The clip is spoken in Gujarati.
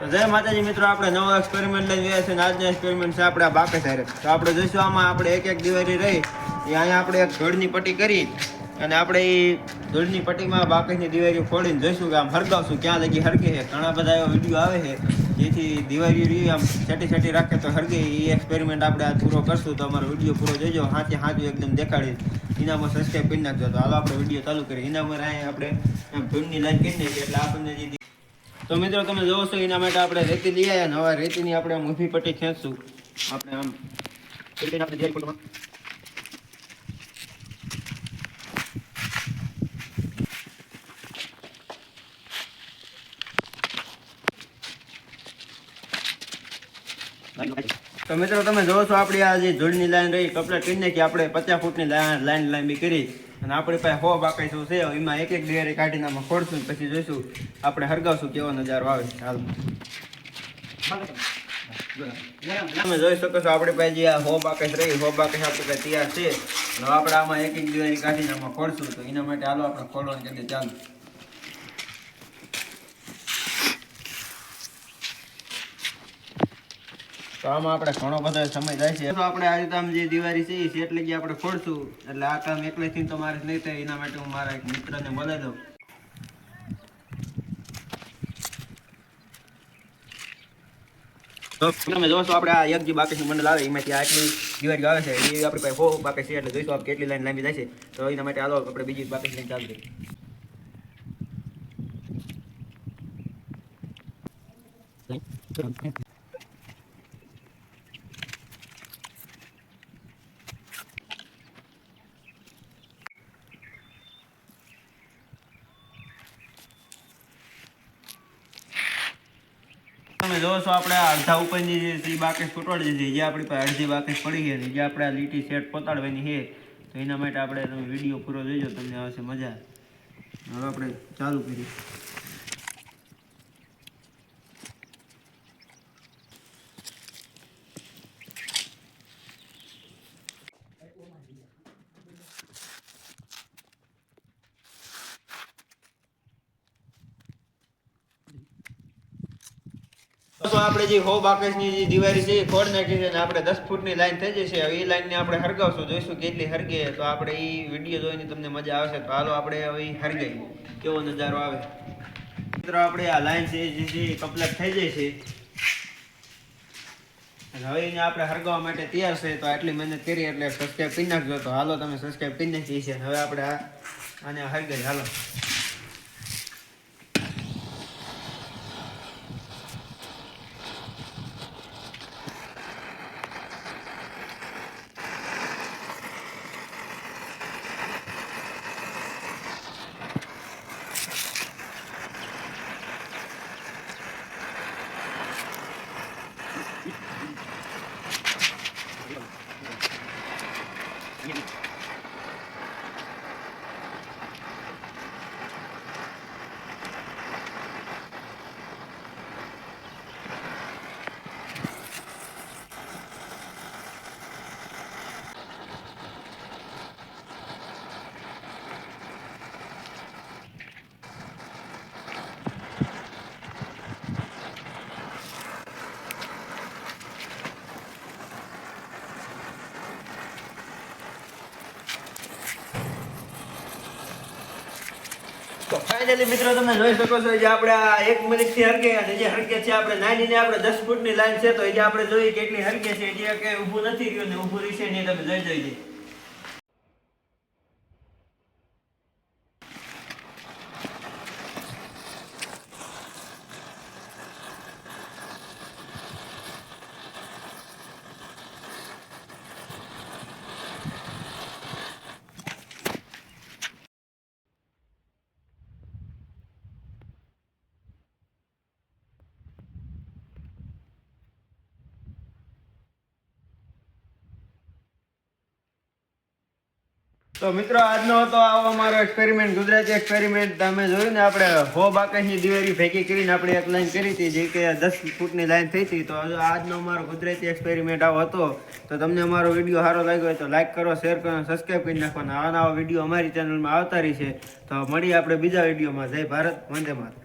જય માતાજી મિત્રો, આપણે નવો એક્સપેરિમેન્ટ લઈને ગયા છે આજનો એક્સપેરિમેન્ટ છે આપણે બાકે સારે તો આપણે જોઈશું, આમાં આપણે એક એક દિવાળી રહી. એ અહીંયા આપણે એક ઘડની પટ્ટી કરી અને આપણે એ ધૂળની પટ્ટીમાં બાકસની દિવાળી ફોડીને જોઈશું કે આમ હરગાવશું ક્યાં લગી હરગે છે. ઘણા બધા એવા વીડિયો આવે છે, જેથી દિવાળી આમ છેટી છેટી રાખે તો હરગે. એ એક્સપેરિમેન્ટ આપણે આ પૂરો કરશું, તો અમારો વીડિયો પૂરો જોઈજો હાથે હાથું એકદમ દેખાડી ઇનામમાં સબસ્ક્રાઈબ કરી નાખજો. તો હાલો, આપણે વીડિયો ચાલુ કરીએ. અહીંયા આપણે ધૂળની લાઈન કરી નાખીએ. એટલે આપણને જે તો મિત્રો તમે જોવો છો, એના માટે આપણે રેતી લઈ આવ્યા નવા રેતીની આપણે આમ ઊભી પટ્ટી ખેંચશું. આપણે આમ તો મિત્રો તમે જોવો છો, આપણી આ જે જોડની લાઈન રહી કપલેટ કરી કે આપણે પચાસ ફૂટની લાઈન લાંબી કરી. અને આપણી પાસે હો બાકી શું છે, એમાં એક એક ડેરી કાઢીને આમાં ખોડશું પછી જોઈશું આપણે હરગાવશું કેવો નજારો આવે હાલ. તમે જોઈ શકો છો આપણી પાસે જે આ હો બાકસ રહી, હો બાકી આપણી તૈયાર છે. આપણે આમાં એક એક ડેરી કાઢીને આમાં ખોડશું તો એના માટે હાલો આપણે ખોડવાનું કરી દઈએ ચાલો. તો આમાં આપણે ઘણો બધો સમય જાય છે. આપણે આ જે દિવાળી છે એ લગી આપણે ખોડશું એટલે આ કામ એકલેથી તો મારે નહીં થાય, એના માટે હું મારા એક મિત્રને બોલાવી દઉં. તમે જોશો, આપણે આ એક જે બાકી મંડળ આવે, એમાંથી આટલી દિવાળી આવે છે. એ આપણી પાસે બાકી છે, એટલે જોઈશું આપણે કેટલી લાઈન લાંબી જાય છે. તો એના માટે હાલો, આપણે બીજી બાકી લાઈન ચાલુ કરીએ. તમે જોવો છો, આપણે અડધા ઉપરની જે એ બાકસ તૂટવાડી દીધી જે આપણી પાસે અડધી બાકેશ પડી ગઈ જે આપણે આ લીટી સેટ પોતાડવાની છે. તો એના માટે આપણે તમે વીડિયો પૂરો જોઈજો તમને આવશે મજા. હવે આપણે ચાલુ કરીએ. તો આપણે જે હો આકાશની જે દિવાળી છે એ ખોડ નાખી છે અને આપણે દસ ફૂટની લાઈન થઈ જશે. હવે એ લાઈનને આપણે હરગાવશું. જોઈશું કેટલી હરગે તો આપણે એ વીડિયો જોઈને તમને મજા આવશે. તો હાલો આપણે હવે હરગાઈ. કેવો નજારો આવે? મિત્રો, આપણે આ લાઈન છે જે છે કમ્પ્લીટ થઈ જાય છે. અને હવે એને આપણે હરગાવવા માટે તૈયાર છે. તો આટલી મહેનત કરી એટલે સબસ્ક્રાઈબ કરી નાખજો. તો હાલો તમે સબસ્ક્રાઈબ કરી નાખી છે હવે આપણે આને હરગાઈ. હાલો. તો ફાઇનલી મિત્રો તમે જોઈ શકો છો જે આપણે આ એક મિનિટથી હરકે અને જે હરકે છે આપણે નાની આપણે દસ ફૂટની લાઈન છે, તો એ આપણે જોઈએ કેટલી હરકે છે જે કંઈ ઊભું નથી રહ્યું ને ઊભું રહેશે ને તમે જોઈ જોઈ તો મિત્રો, આજનો હતો આવો અમારો એક્સપેરિમેન્ટ ગુજરાતી એક્સપેરિમેન્ટ તમે જોયું ને, આપણે હો બાકસની દિવેરી ભેગી કરીને આપણે એક લાઈન કરી હતી, જે કે દસ ફૂટની લાઈન થઈ હતી. તો આજનો અમારો ગુજરાતી એક્સપેરિમેન્ટ આવો હતો. તો તમને અમારો વીડિયો સારો લાગ્યો હોય તો લાઈક કરો શેર કરો સબસ્ક્રાઈબ કરી નાખો. આવા નવા વીડિયો અમારી ચેનલમાં આવતા રહી છે. તો મળીએ આપણે બીજા વિડીયોમાં. જય ભારત, વંદે માતરમ.